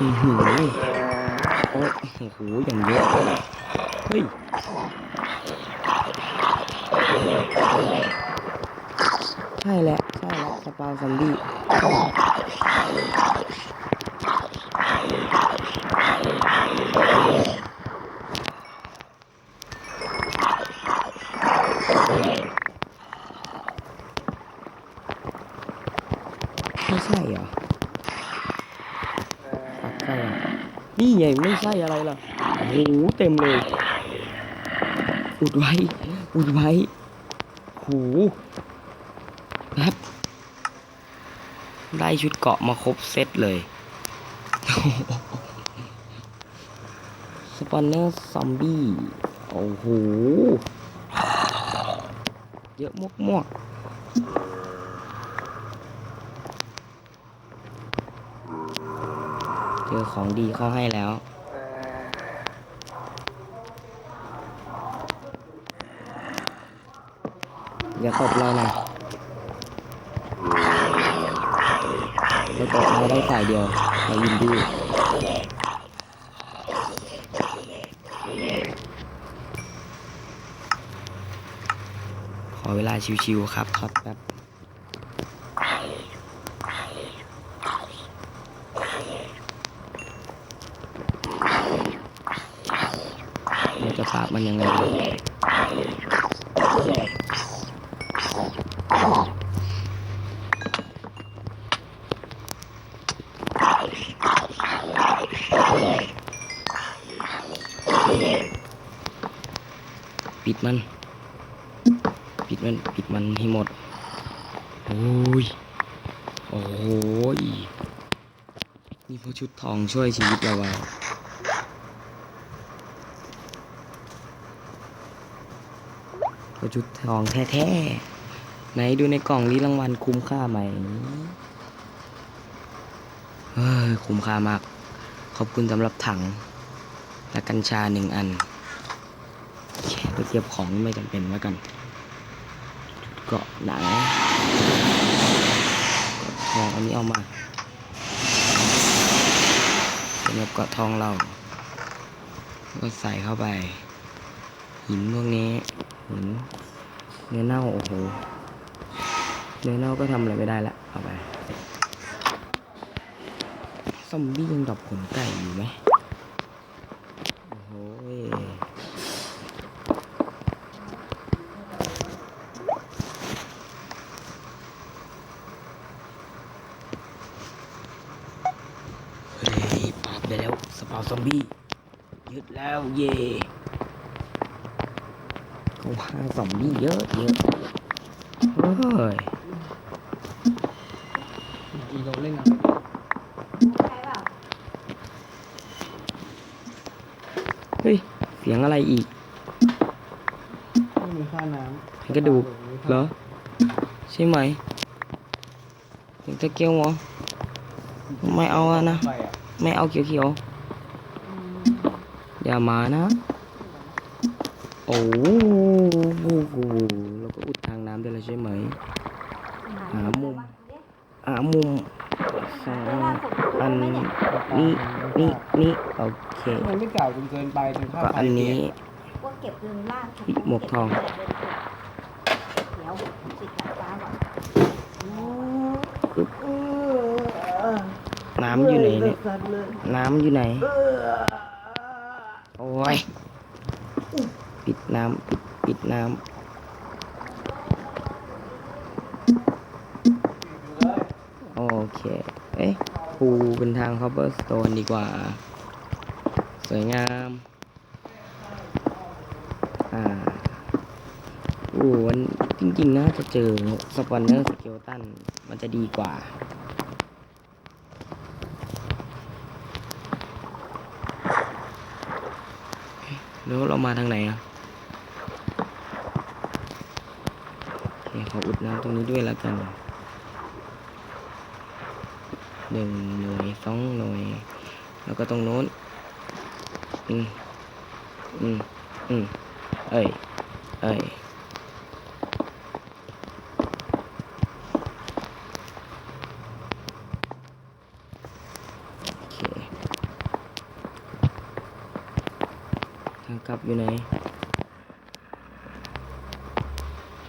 อือหือโอ้โอ้โหอย่างเยอะเฮ้ยใช่แหละใช่แล้วสปาวซอมบี้ไม่ใช่เหรอปักใช่อะ นี่ไงไม่ใช่อะไรล่ะโอ้โหเต็มเลยอุดไว้อุดไว้โหแป๊บได้ชุดเกาะมาครบเซตเลยสปอนเนอร์ซอมบี้โอ้โหเยอะมากมากๆ จอของดีเข้าให้แล้ว อย่าตบเรานะเราตบเราได้ฝ่ายเดียวเรายินดีขอเวลาชิวๆครับครับแป๊บบ มันยังไงปิดมัน ปิดมัน ปิดมันให้หมด โอ้ย โอ้ย นี่พราะชุดทองช่วยชีวิตเราไว้ เพระชุดทองแท้ๆ ไหนดูในกล่องนี้รางวัลคุ้มค่าไหมเฮ้ยคุ้มค่ามาก ขอบคุณสำหรับถัง และกัญชาหนึ่งอันตะเกียบของไม่จำเป็นแล้วกันเกาะหนังทองอันนี้เอามาสำหรับเกาะทองเรา ก็ใส่เข้าไป หินพวกนี้ เนื้อเน่าโอ้โหเนื้อเน่าก็ทำอะไรไม่ได้ละเอาไปซอมบี้ยังดอกขนไก่อยู่ไหมโอ้โหเฮ้ยปราบได้แล้วสปาวซอมบี้ยึดแล้วเย่ เขาพาซอมบี้เยอะเยอะเฮ้ยกินลงเล่นนะเฮ้ย เสียงอะไรอีกไม่มีค่าน้ำเห็นกระดูเหรอ ใช่ไหมเห็นตะเกียวเหรอไม่เอาอะนะ ไม่เอาเขียวๆ อย่ามานะ อ้โหเราก็อุดทางน้ำได้แล้วใช่ไหมหามุมหามุมสองอันนี้นี่นี่โอเค มันไม่เก่าจนเกินไปจนค่าก็ไฟอันนี้ว่าเก็บเงินล่าสุดหมวกทองเดี๋ยวปิดตาฟ้าก่อนน้ำอยู่ไหนเนี่ย น้ำอยู่ไหน โอ้ย ปิดน้ำปิดปิดน้ำโอเค เอ๊ะปูเป็นทาง cobblestone ดีกว่า สวยงาม อ่าโอ้วันจริงๆนะจะเจอสปอนเนอร์สเกลตัน มันจะดีกว่าแล้วเรามาทางไหนอะ เขออุดน้ำตรงนี้ด้วยแล้วกันหนึ่งหน่วยสองหน่วย แล้วก็ตรงโน้น อืม อืม อืม เอ้ย เอ้ยทางกลับอยู่ไหน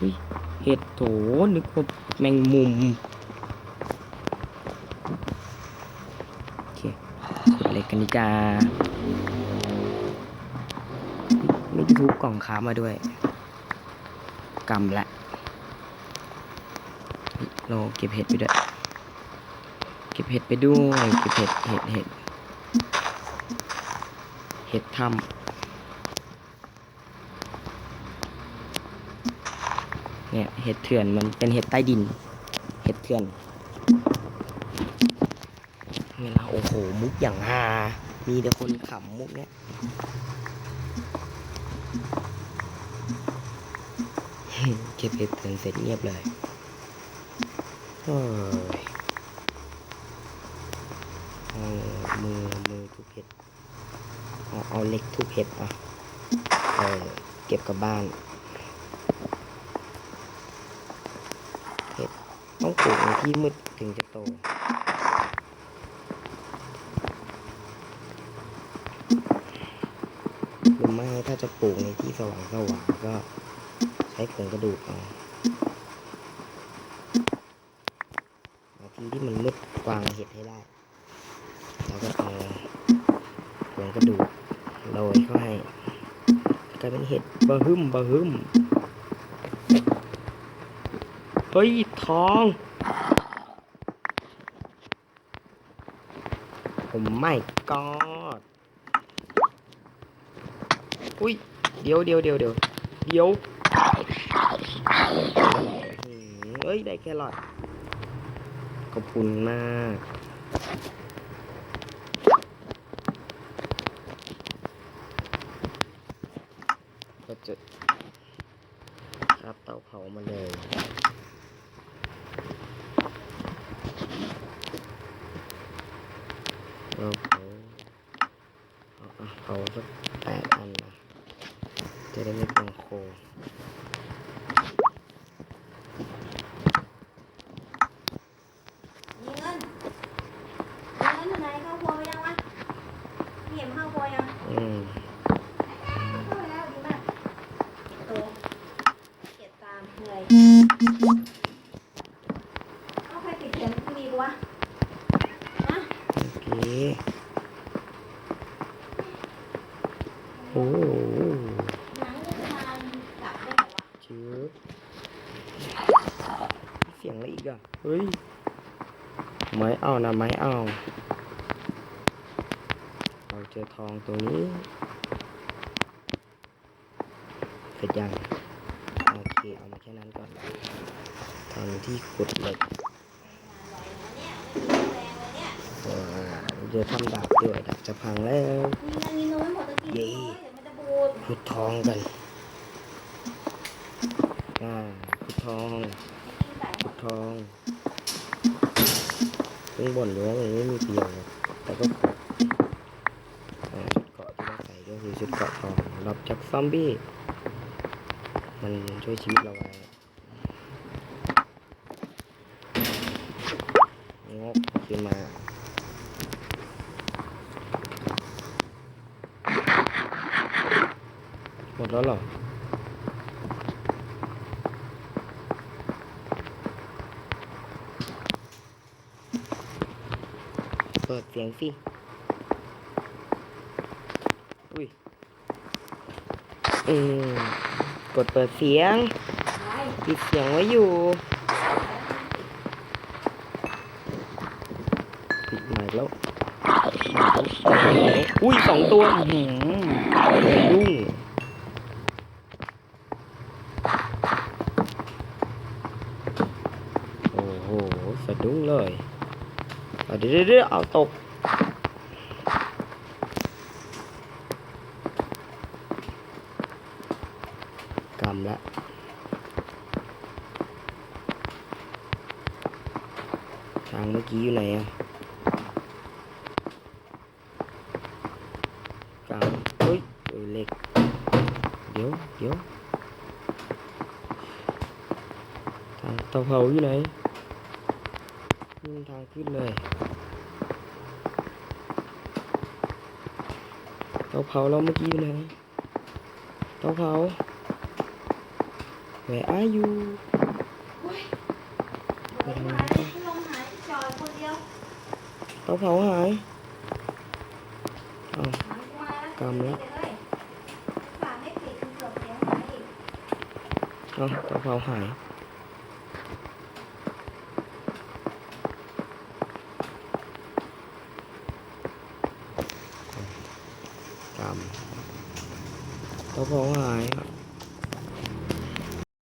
อุ้ย เห็ดโถนึกว่าแมงมุมโอเคอะไรกันดีจ้าไม่ได้ทุบกล่องค้ามาด้วยกำละเฮ้ยเราเก็บเห็ดไปด้วย เก็บเห็ดไปด้วย เก็บเห็ด เห็ด เห็ด เห็ดถ้ำ เนี่ยเห็ดเถื่อนมันเป็นเห็ดใต้ดิน เห็ดเถื่อนเวลาโอ้โหมุกอย่างฮามีแต่คนขำมุกเนี้ยเก็บเห็ดเถื่อนเสร็จเงียบเลยเฮ้ยเอามือมือทุบเห็ดเอาเอาเล็กทุบเห็ดอะเออเก็บกลับบ้าน เห็ดต้องปลูกใน ที่มืดถึงจะโต หรือไม่ถ้าจะปลูกในที่สว่างสว่างๆก็ใช้ผงกระดูกเอาเอาที่ที่มันมืดวางเห็ดให้ได้แล้วก็เอาผงกระดูกโรยเข้าให้กลายเป็นเห็ดบะฮึมบะฮึมเฮ้ยทอง มไม่กอดอุ้ย เดี๋ยวเดี๋ยวเดี๋ยวเดี๋ยวเดี๋ยวเอ้ย ได้แครอทขอบคุณมากก็จะครับเตาเผามาเลย เราเผาเอาเผาสักแปดอันนะจะได้ไม่เปลืองโคมีเงินมีเงินอยู่ไหนเข้าครัวไปยังวะพี่เห็นเข้าครัวยัง อืม เข้าไปแล้วดีมากโตเกลียดตามเหนื่อยเอาใครปิดเสียงทีวีกูวะฮะ โอเคโอ้โห หนังจะทานกลับได้เหรอวะ ชื้อเสียงอะไรอีกอะ เฮ้ย ไม้เอานะไม้เอาเราเจอทองตัวนี้เสร็จยังโอเคเอามาแค่นั้นก่อนทำที่ขุดเหล็กเดี๋ยวทำดาบด้วยดาบจะพังแล้วเงินมีน้อยหมดตะกี้เย้น้อยเดี๋ยวมันจะบูดขุดทองกันอ่าขุดทองขุดทอง เพิ่งบ่นอยู่ว่ามันไม่มีประโยชน์แต่ก็ขุดชุดเกาะที่เราใส่ก็คือชุดเกาะทองรับจากซอมบี้ มันช่วยชีวิตเราไว้งกขึ้นมาหมดแล้วหรอ เปิดเสียงสิ อุ้ยอืมกดเปิดเสียงไว้ปิดเสียงไว้อยู่ ปิดใหม่แล้ว อุ้ยสองตัวอื้อหือยุ่งโอ้โห สะดุ้งเลย เอาเดี๋ยวเดี๋ยวเดี๋ยวเอาตกกำละทางเมื่อกี้อยู่ไหนอะกำเฮ้ยเอ้ยเหล็กเดี๋ยวเดี๋ยวทางเตาเผาอยู่ไหนนี่มันทาง ขึ้นเลยเตาเผาเราเมื่อกี้อยู่ไหนเตาเผา Where are you ลมหายลมหายจอยคนเดียวเตาเผาหายเอาหายมาแล้วกำแล้วเลยฝาไม่ปิดเกือบเสียหายอีกเอาเตาเผาหาย กำเตาเผาหายครับ